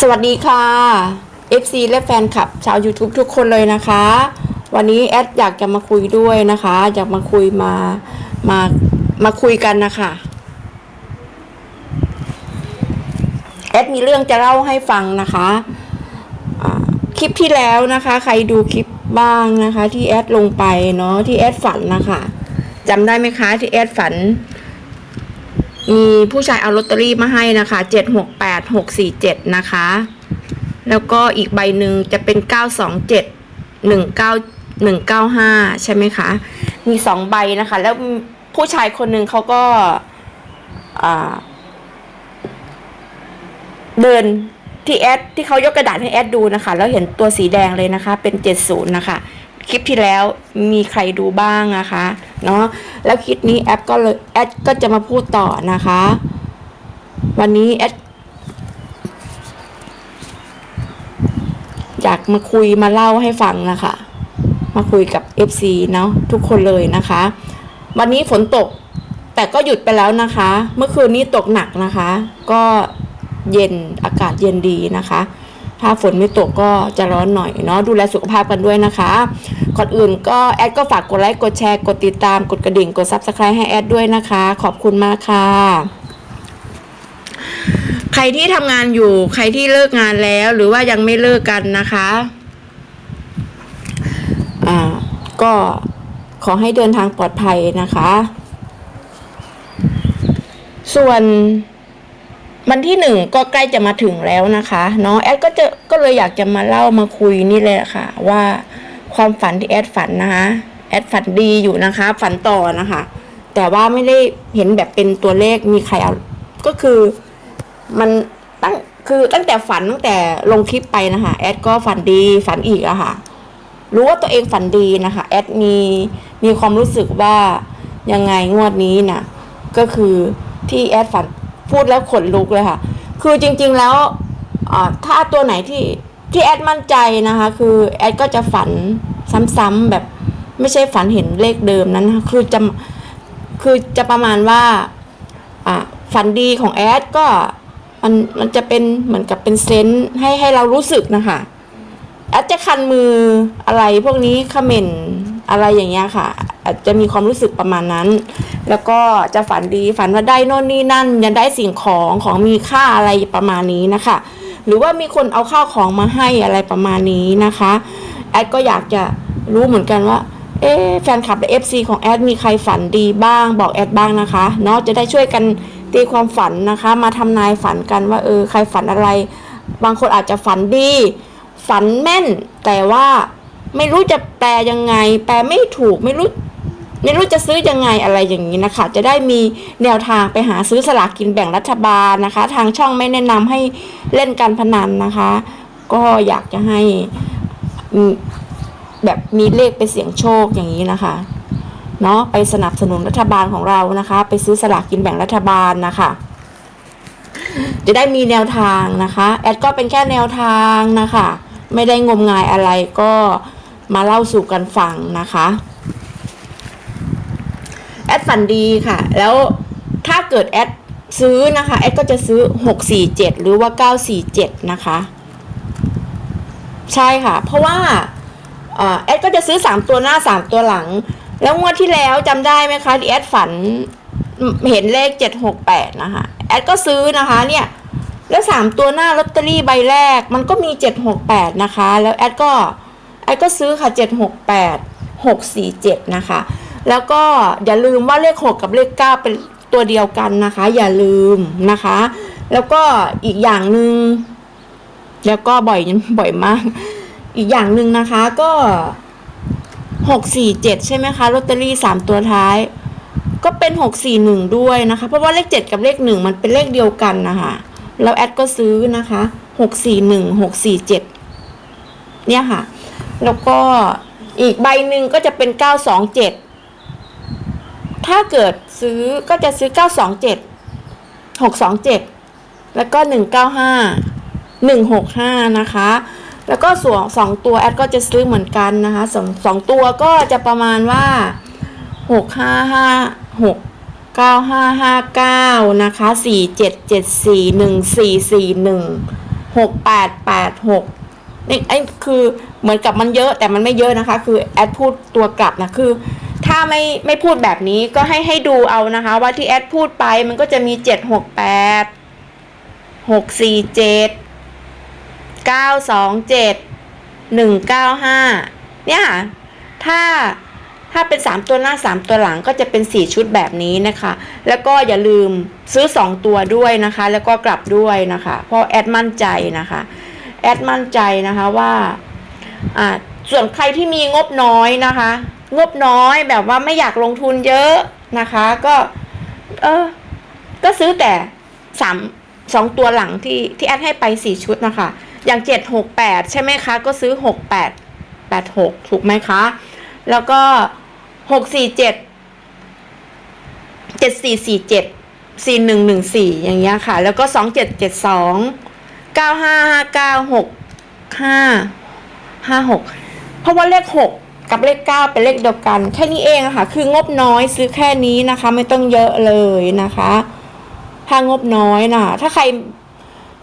สวัสดีค่ะ FC และแฟนคลับชาว YouTube ทุกคนเลยนะคะ วันนี้แอดอยากจะมาคุยด้วยนะคะ อยากมาคุยมามามาคุยกันนะคะแอดมีเรื่องจะเล่าให้ฟังนะคะคลิปที่แล้วนะคะ ใครดูคลิปบ้างนะคะ ที่แอดลงไปเนาะที่แอดฝันนะคะจำได้ไหมคะที่แอดฝัน มีผู้ชายเอาลอตเตอรี่มาให้นะคะเจ็ดหกแปดหกสี่เจ็ดนะคะ แล้วก็อีกใบหนึ่งจะเป็นเก้าสองเจ็ดหนึ่งเก้าหนึ่งเก้าห้าใช่ไหมคะ มีสองใบนะคะ แล้วผู้ชายคนหนึ่งเขาก็าเดินที่แอดที่เขายกกระดาษให้แอดดูนะคะ แล้วเห็นตัวสีแดงเลยนะคะ เป็นเจ็ดศูนย์นะคะ คลิปที่แล้วมีใครดูบ้างนะคะ เนาะแล้วคลิปนี้แอดก็เลยแอดก็จะมาพูดต่อนะคะ วันนี้แอดอยากมาคุยมาเล่าให้ฟังนะคะ มาคุยกับ FC เนาะทุกคนเลยนะคะ วันนี้ฝนตกแต่ก็หยุดไปแล้วนะคะ เมื่อคืนนี้ตกหนักนะคะ ก็เย็นอากาศเย็นดีนะคะ ถ้าฝนไม่ตกก็จะร้อนหน่อยเนาะดูแลสุขภาพกันด้วยนะคะก่อนอื่นก็แอดก็ฝากกดไลค์กดแชร์กดติดตามกดกระดิ่งกดซับสไครต์ให้แอดด้วยนะคะ ขอบคุณมากค่ะ ใครที่ทำงานอยู่ใครที่เลิกงานแล้วหรือว่ายังไม่เลิกกันนะคะอ่าก็ขอให้เดินทางปลอดภัยนะคะ ส่วน วันที่หนึ่งก็ใกล้จะมาถึงแล้วนะคะเนาะแอดก็จะก็เลยอยากจะมาเล่ามาคุยนี่เลยค่ะ ว่าความฝันที่แอดฝันนะคะแอดฝันดีอยู่นะคะ ฝันต่อนะคะ แต่ว่าไม่ได้เห็นแบบเป็นตัวเลขมีใครเอาก็คือมันตั้งคือตั้งแต่ฝันตั้งแต่ลงคลิปไปนะคะ แอดก็ฝันดีฝันอีกอะค่ะ รู้ว่าตัวเองฝันดีนะคะ แอดมีมีความรู้สึกว่ายังไงงวดนี้นะก็คือที่แอดฝัน พูดแล้วขนลุกเลยค่ะ คือจริงๆแล้วถ้าตัวไหนที่ที่แอดมั่นใจนะคะ คือแอดก็จะฝันซ้ำๆแบบไม่ใช่ฝันเห็นเลขเดิมนั้นนะคือจะคือจะประมาณว่าฝันดีของแอดก็มันมันจะเป็นเหมือนกับเป็นเซนส์ให้ให้เรารู้สึกนะคะแอาจจะคันมืออะไรพวกนี้คอมเมนต์ อะไรอย่างเงี้ยค่ะ อาจจะมีความรู้สึกประมาณนั้น แล้วก็จะฝันดีฝันว่าได้โน่นนี่นั่นยังได้สิ่งของของมีค่าอะไรประมาณนี้นะคะ หรือว่ามีคนเอาข้าวของมาให้อะไรประมาณนี้นะคะแอดก็อยากจะรู้เหมือนกันว่าเอ๊แฟนคลับและเอฟซีของแอดมีใครฝันดีบ้าง บอกแอดบ้างนะคะเนาะจะได้ช่วยกันตีความฝันนะคะ มาทำนายฝันกันว่าเออใครฝันอะไร บางคนอาจจะฝันดี ฝันแม่นแต่ว่า ไม่รู้จะแปลยังไง แปลไม่ถูกไม่รู้ไม่รู้จะซื้อยังไงอะไรอย่างนี้นะคะ จะได้มีแนวทางไปหาซื้อสลากกินแบ่งรัฐบาลนะคะ ทางช่องไม่แนะนำให้เล่นการพนันนะคะ ก็อยากจะให้แบบมีเลขไปเสี่ยงโชคอย่างนี้นะคะเนาะไปสนับสนุนรัฐบาลของเรานะคะ ไปซื้อสลากกินแบ่งรัฐบาลนะคะ จะได้มีแนวทางนะคะ แอดก็เป็นแค่แนวทางนะคะ ไม่ได้งมงายอะไรก็ มาเล่าสู่กันฟังนะคะ แอดฝันดีค่ะ แล้วถ้าเกิดแอดซื้อนะคะ แอดก็จะซื้อ 647 หรือว่า 947 นะคะ ใช่ค่ะ เพราะว่าแอดก็จะซื้อ 3 ตัวหน้า 3 ตัวหลัง แล้วงวดที่แล้วจำได้ไหมคะที่แอดฝันเห็นเลข 768 นะคะ แอดก็ซื้อนะคะเนี่ย แล้ว 3 ตัวหน้าลอตเตอรี่ใบแรกมันก็มี 768 นะคะ แล้วแอดก็ แอดก็ซื้อค่ะ 768 647 นะคะ แล้วก็อย่าลืมว่าเลข 6 กับเลข 9 เป็นตัวเดียวกันนะคะ อย่าลืมนะคะ แล้วก็อีกอย่างหนึ่งแล้วก็บ่อยบ่อยมาก อีกอย่างหนึ่งนะคะก็หกสี่เจ็ดใช่ไหมคะลอตเตอรี่สามตัวท้าย ก็เป็นหกสี่หนึ่งด้วยนะคะ เพราะว่าเลขเจ็ดกับเลขหนึ่งมันเป็นเลขเดียวกันนะคะแล้วแอดก็ซื้อนะคะหกสี่หนึ่งหกสี่เจ็ดเนี่ยค่ะ แล้วก็อีกใบหนึ่งก็จะเป็นเก้าสองเจ็ดถ้าเกิดซื้อก็จะซื้อเก้าสองเจ็ดหกสองเจ็ดแล้วก็หนึ่งเก้าห้าหนึ่งหกห้านะคะ แล้วก็ส่วนสองตัวแอดก็จะซื้อเหมือนกันนะคะสองสองตัวก็จะประมาณว่าหกห้าห้าหกเก้าห้าห้าเก้านะคะสี่เจ็ดเจ็ดสี่ห นี่ไอ้คือเหมือนกับมันเยอะแต่มันไม่เยอะนะคะ คือแอดพูดตัวกลับนะคือ ถ้าไม่ไม่พูดแบบนี้ก็ให้ให้ดูเอานะคะ ว่าที่แอดพูดไปมันก็จะมีเจ็ดหกแปดหกสี่เจ็ดเก้าสองเจ็ดหนึ่งเก้าห้าเนี่ยค่ะถ้าถ้าเป็นสามตัวหน้าสามตัวหลังก็จะเป็นสี่ชุดแบบนี้นะคะ แล้วก็อย่าลืมซื้อสองตัวด้วยนะคะ แล้วก็กลับด้วยนะคะ เพราะแอดมั่นใจนะคะ แอดมั่นใจนะคะว่าอ่าส่วนใครที่มีงบน้อยนะคะ งบน้อยแบบว่าไม่อยากลงทุนเยอะนะคะ ก็ เออ ก็ซื้อแต่สามสองตัวหลังที่ที่แอดให้ไปสี่ชุดนะคะ อย่างเจ็ดหกแปดใช่ไหมคะ ก็ซื้อหกแปดแปดหกถูกไหมคะ แล้วก็หกสี่เจ็ดเจ็ดสี่สี่เจ็ดสี่หนึ่งหนึ่งสี่อย่างเงี้ยค่ะ แล้วก็สองเจ็ดเจ็ดสอง เก้าห้าห้าเก้าหกห้าห้าหกเพราะว่าเลขหกกับเลขเก้าเป็นเลขเดียวกัน แค่นี้เองค่ะ คืองบน้อยซื้อแค่นี้นะคะ ไม่ต้องเยอะเลยนะคะ ถ้างบน้อยนะถ้าใคร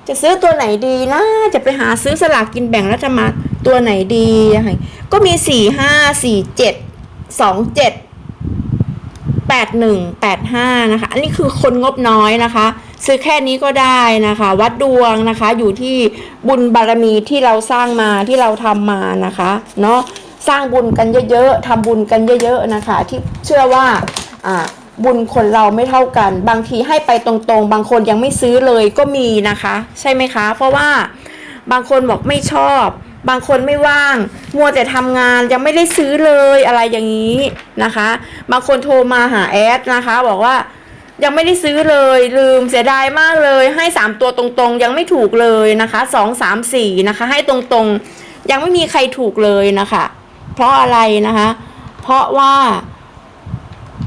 จะซื้อตัวไหนดีนะจะไปหาซื้อสลากกินแบ่งรัฐบาลตัวไหนดีก็มีสี่ห้าสี่เจ็ดสองเจ็ดแปดหนึ่งแปดห้านะคะ อันนี้คือคนงบน้อยนะคะ ซื้อแค่นี้ก็ได้นะคะ วัดดวงนะคะอยู่ที่บุญบารมีที่เราสร้างมาที่เราทำมานะคะเนาะสร้างบุญกันเยอะๆทำบุญกันเยอะ ๆนะคะ ที่เชื่อว่าอ่าบุญคนเราไม่เท่ากัน บางทีให้ไปตรงๆ บางคนยังไม่ซื้อเลยก็มีนะคะ ใช่ไหมคะ เพราะว่าบางคนบอกไม่ชอบ บางคนไม่ว่าง มัวแต่ทำงานยังไม่ได้ซื้อเลยอะไรอย่างนี้นะคะ บางคนโทรมาหาแอดนะคะ บอกว่า ยังไม่ได้ซื้อเลย ลืมเสียดายมากเลย ให้สามตัวตรงๆ ยังไม่ถูกเลยนะคะสองสามสี่นะคะ ให้ตรงๆ ยังไม่มีใครถูกเลยนะคะ เพราะอะไรนะคะ เพราะว่า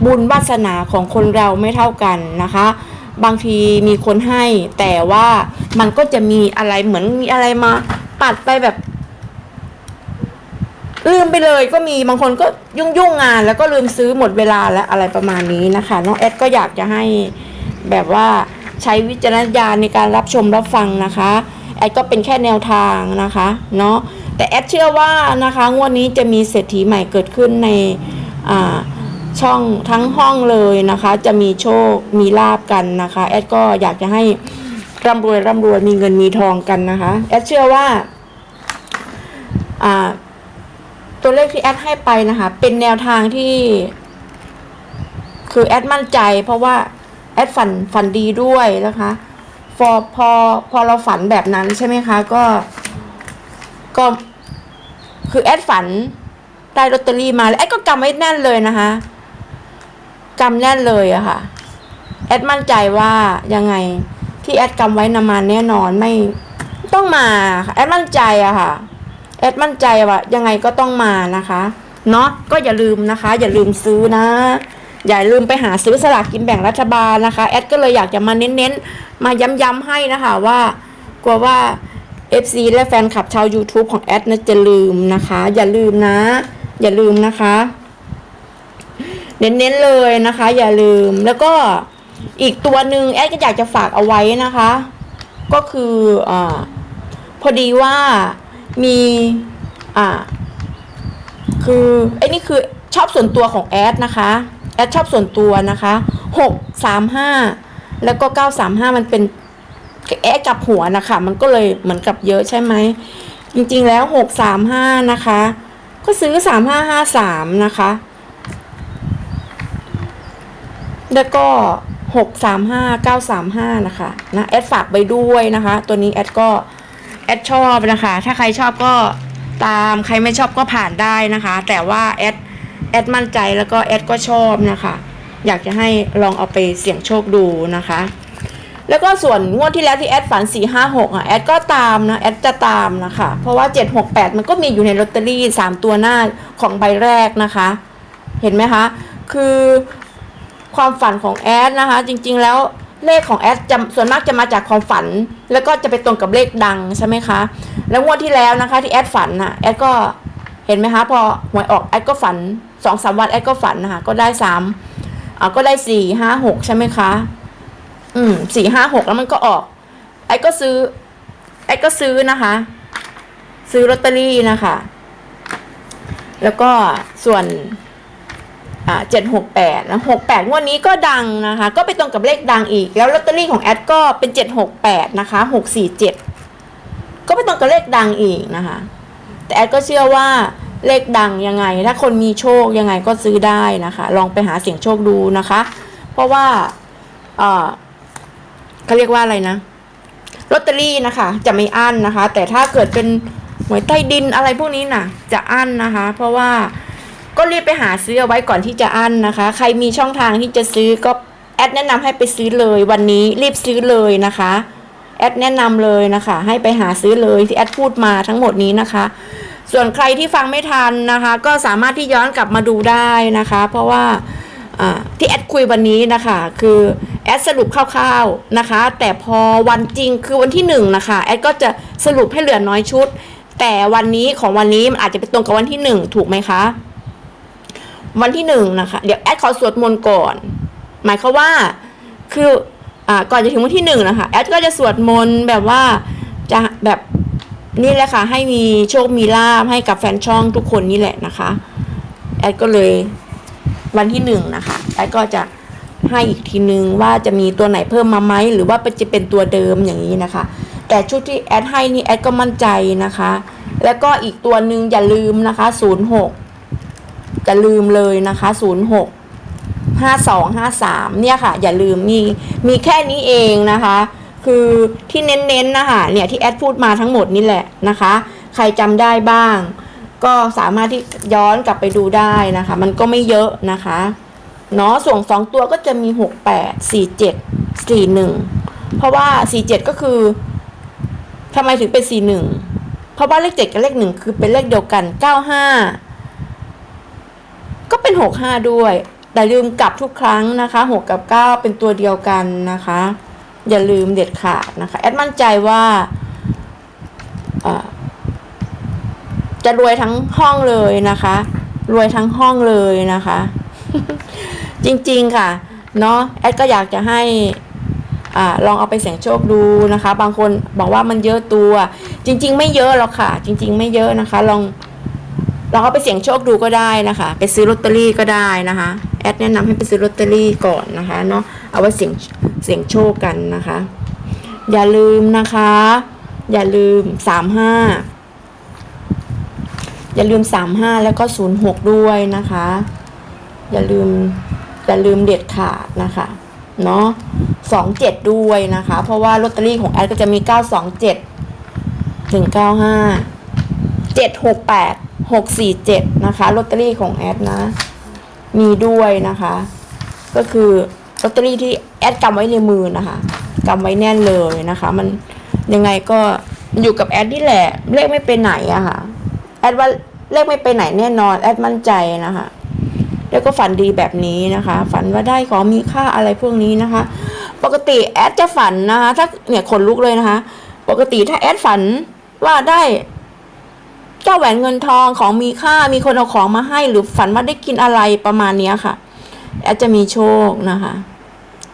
บุญวาสนาของคนเราไม่เท่ากันนะคะ บางทีมีคนให้แต่ว่ามันก็จะมีอะไรเหมือนมีอะไรมาปัดไปแบบ ลืมไปเลยก็มีบางคนก็ยุ่งยุ่งงาน แล้วก็ลืมซื้อหมดเวลาแล้วอะไรประมาณนี้นะคะน้องแอดก็อยากจะให้แบบว่าใช้วิจารณญาณในการรับชมรับฟังนะคะแอดก็เป็นแค่แนวทางนะคะเนาะแต่แอดเชื่อว่านะคะงวดนี้จะมีเศรษฐีใหม่เกิดขึ้นในอ่าช่องทั้งห้องเลยนะคะ จะมีโชคมีลาบกันนะคะ แอดก็อยากจะให้ร่ำรวยร่ำรวยมีเงินมีทองกันนะคะ แอดเชื่อว่าอ่า ตัวเลขที่แอดให้ไปนะคะ เป็นแนวทางที่ คือแอดมั่นใจ เพราะว่าแอดฝันฝันดีด้วยนะคะพอพอพอเราฝันแบบนั้นใช่ไหมคะก็ ก็คือแอดฝันได้ลอตเตอรี่มาแล้วแอดก็กำไว้แน่นเลยนะคะกำแน่นเลยอะค่ะ แอดมั่นใจว่ายังไงที่แอดกำไว้นำมาแน่นอนไม่ต้องมาแอดมั่นใจอะค่ะ แอดมั่นใจว่ายังไงก็ต้องมานะคะเนาะก็อย่าลืมนะคะ อย่าลืมซื้อนะ อย่าลืมไปหาซื้อสลากกินแบ่งรัฐบาลนะคะ แอดก็เลยอยากจะมาเน้นๆ มาย้ำๆให้นะคะว่ากลัวว่า FC และแฟนคลับชาว YouTube ของแอดนะจะลืมนะคะ อย่าลืมนะ อย่าลืมนะคะ เน้นๆเลยนะคะ อย่าลืมแล้วก็อีกตัวหนึ่งแอดก็อยากจะฝากเอาไว้นะคะ ก็คืออ่าพอดีว่า มีอ่าคือไอ้นี่คือชอบส่วนตัวของแอดนะคะ แอดชอบส่วนตัวนะคะหกสามห้าแล้วก็เก้าสามห้ามันเป็นแอดกับหัวนะคะ มันก็เลยเหมือนกับเยอะใช่ไหม จริงๆแล้วหกสามห้านะคะ ก็ซื้อสามห้าห้าสามนะคะ แล้วก็หกสามห้าเก้าสามห้านะคะนะแอดฝากไปด้วยนะคะ ตัวนี้แอดก็ แอดชอบนะคะ ถ้าใครชอบก็ตามใครไม่ชอบก็ผ่านได้นะคะ แต่ว่าแอดแอดมั่นใจแล้วก็แอดก็ชอบนะคะ อยากจะให้ลองเอาไปเสี่ยงโชคดูนะคะ แล้วก็ส่วนงวดที่แล้วที่แอดฝัน 4 5 6อะแอดก็ตามนะแอดจะตามนะคะ เพราะว่า 7 6 8 มันก็มีอยู่ในลอตเตอรี่ 3 ตัวหน้าของใบแรกนะคะ เห็นไหมคะ คือความฝันของแอดนะคะ จริงๆแล้ว เลขของแอดจะส่วนมากจะมาจากความฝัน แล้วก็จะไปตรงกับเลขดังใช่ไหมคะ แล้วงวดที่แล้วนะคะ ที่แอดฝันน่ะแอดก็เห็นไหมคะ พอหวยออกแอดก็ฝันสองสามวันแอดก็ฝันนะคะก็ได้สามอ่าก็ได้สี่ห้าหกใช่ไหมคะ อืมสี่ห้าหกแล้วมันก็ออกไอ้ก็ซื้อแอดก็ซื้อนะคะ ซื้อลอตเตอรี่นะคะ แล้วก็ส่วน เจ็ดหกแปดนะหกแปดงวดนี้ก็ดังนะคะ ก็ไปตรงกับเลขดังอีก แล้วลอตเตอรี่ของแอดก็เป็นเจ็ดหกแปดนะคะหกสี่เจ็ดก็ไปตรงกับเลขดังอีกนะคะ แต่แอดก็เชื่อว่าเลขดังยังไง ถ้าคนมีโชคยังไงก็ซื้อได้นะคะ ลองไปหาเสียงโชคดูนะคะ เพราะว่าเออเขาเรียกว่าอะไรนะลอตเตอรี่นะคะ จะไม่อั้นนะคะ แต่ถ้าเกิดเป็นหวยใต้ดินอะไรพวกนี้น่ะ จะอั้นนะคะ เพราะว่า ก็รีบไปหาซื้อเอาไว้ก่อนที่จะอั้นนะคะ ใครมีช่องทางที่จะซื้อก็แอดแนะนำให้ไปซื้อเลยวันนี้รีบซื้อเลยนะคะ แอดแนะนำเลยนะคะ ให้ไปหาซื้อเลยที่แอดพูดมาทั้งหมดนี้นะคะ ส่วนใครที่ฟังไม่ทันนะคะ ก็สามารถที่ย้อนกลับมาดูได้นะคะ เพราะว่าที่แอดคุยวันนี้นะคะ คือแอดสรุปคร่าวๆนะคะ แต่พอวันจริงคือวันที่หนึ่งนะคะแอดก็จะสรุปให้เหลือน้อยชุด แต่วันนี้ของวันนี้มันอาจจะไปตรงกับวันที่หนึ่งถูกไหมคะ วันที่หนึ่งนะคะ เดี๋ยวแอดขอสวดมนต์ก่อน หมายความว่าคืออ่าก่อนจะถึงวันที่หนึ่งนะคะแอดก็จะสวดมนต์แบบว่าจะแบบนี่แหละค่ะ ให้มีโชคมีลาบให้กับแฟนช่องทุกคนนี่แหละนะคะ แอดก็เลยวันที่หนึ่งนะคะแอดก็จะให้อีกทีนึงว่าจะมีตัวไหนเพิ่มมาไหมหรือว่าจะเป็นตัวเดิมอย่างนี้นะคะ แต่ชุดที่แอดให้นี่แอดก็มั่นใจนะคะ แล้วก็อีกตัวหนึ่งอย่าลืมนะคะ06 จะลืมเลยนะคะศูนย์หกห้าสองห้าสามเนี่ยค่ะ อย่าลืมมีมีแค่นี้เองนะคะ คือที่เน้นๆนนะคะเนี่ยที่แอดพูดมาทั้งหมดนี่แหละนะคะ ใครจำได้บ้าง ก็สามารถที่ย้อนกลับไปดูได้นะคะ มันก็ไม่เยอะนะคะเนาะส่วนสองตัวก็จะมีหกแปดสี่เจ็ดสี่หนึ่งเพราะว่าสี่เจ็ดก็คือทำไมถึงเป็นสี่หนึ่งเพราะว่าเลขเจ็ดกับเลขหนึ่งคือเป็นเลขเดียวกันเก้าห้า ก็เป็นหกห้าด้วย แต่ลืมกลับทุกครั้งนะคะหกกับเก้าเป็นตัวเดียวกันนะคะ อย่าลืมเด็ดขาดนะคะ แอดมั่นใจว่า จะรวยทั้งห้องเลยนะคะ รวยทั้งห้องเลยนะคะ จริงๆค่ะ เนาะแอดก็อยากจะให้อลองเอาไปเสี่ยงโชคดูนะคะ บางคนบอกว่ามันเยอะตัว จริง ๆ ไม่เยอะหรอกค่ะ จริง ๆ ไม่เยอะนะคะ ลอง เอาก็ไปเสี่ยงโชคดูก็ได้นะคะ ไปซื้อลอตเตอรี่ก็ได้นะคะ แอดแนะนำให้ไปซื้อลอตเตอรี่ก่อนนะคะเนาะเอาไว้เสี่ยงเสี่ยงโชคกันนะคะ อย่าลืมนะคะ อย่าลืมสามห้าอย่าลืม35แล้วก็06ด้วยนะคะ อย่าลืมอย่าลืมเด็ดขาดนะคะเนาะ27ด้วยนะคะ เพราะว่าลอตเตอรี่ของแอดก็จะมี927ถึง95 768 647 นะคะลอตเตอรี่ของแอดนะ มีด้วยนะคะ ก็คือลอตเตอรี่ที่แอดกำไว้ในมือนะคะกำไว้แน่นเลยนะคะ มันยังไงก็อยู่กับแอดนี่แหละ เลขไม่ไปไหนอะค่ะ แอดว่าเลขไม่ไปไหนแน่นอน แอดมั่นใจนะคะแล้วก็ฝันดีแบบนี้นะคะ ฝันว่าได้ของมีค่าอะไรพวกนี้นะคะ ปกติแอดจะฝันนะคะ ถ้าเนี่ยขนลุกเลยนะคะ ปกติถ้าแอดฝันว่าได้ เจ้าแหวนเงินทองของมีค่ามีคนเอาของมาให้หรือฝันว่าได้กินอะไรประมาณเนี้ยค่ะ แอดจะมีโชคนะคะ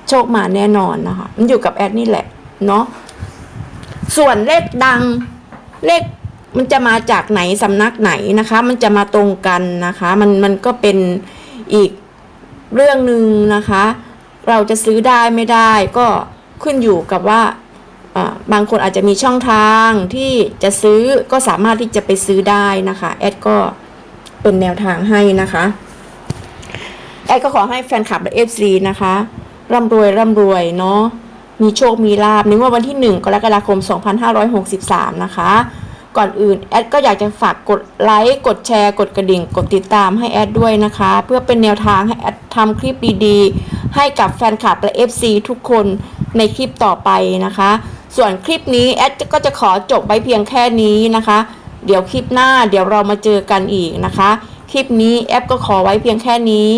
โชคมาแน่นอนนะคะ มันอยู่กับแอดนี่แหละเนาะส่วนเลขดังเลขมันจะมาจากไหนสำนักไหนนะคะ มันจะมาตรงกันนะคะ มันมันก็เป็นอีกเรื่องหนึ่งนะคะ เราจะซื้อได้ไม่ได้ก็ขึ้นอยู่กับว่า บางคนอาจจะมีช่องทางที่จะซื้อก็สามารถที่จะไปซื้อได้นะคะ แอดก็เป็นแนวทางให้นะคะ แอดก็ขอให้แฟนคลับและเอฟซีนะคะร่ำรวยร่ำรวยเนาะมีโชคมีลาบในงวดวันที่ 1 กรกฎาคม 2563 นะคะ ก่อนอื่น แอดก็อยากจะฝากกดไลค์กดแชร์ กดกระดิ่ง กดติดตามให้แอดด้วยนะคะ เพื่อเป็นแนวทางให้แอดทำคลิปดีๆ ให้กับแฟนคลับและ FC ทุกคนในคลิปต่อไปนะคะ ส่วนคลิปนี้แอดก็จะขอจบไว้เพียงแค่นี้นะคะ เดี๋ยวคลิปหน้าเดี๋ยวเรามาเจอกันอีกนะคะ คลิปนี้แอดก็ขอไว้เพียงแค่นี้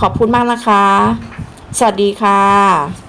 ขอบคุณมากนะคะ สวัสดีค่ะ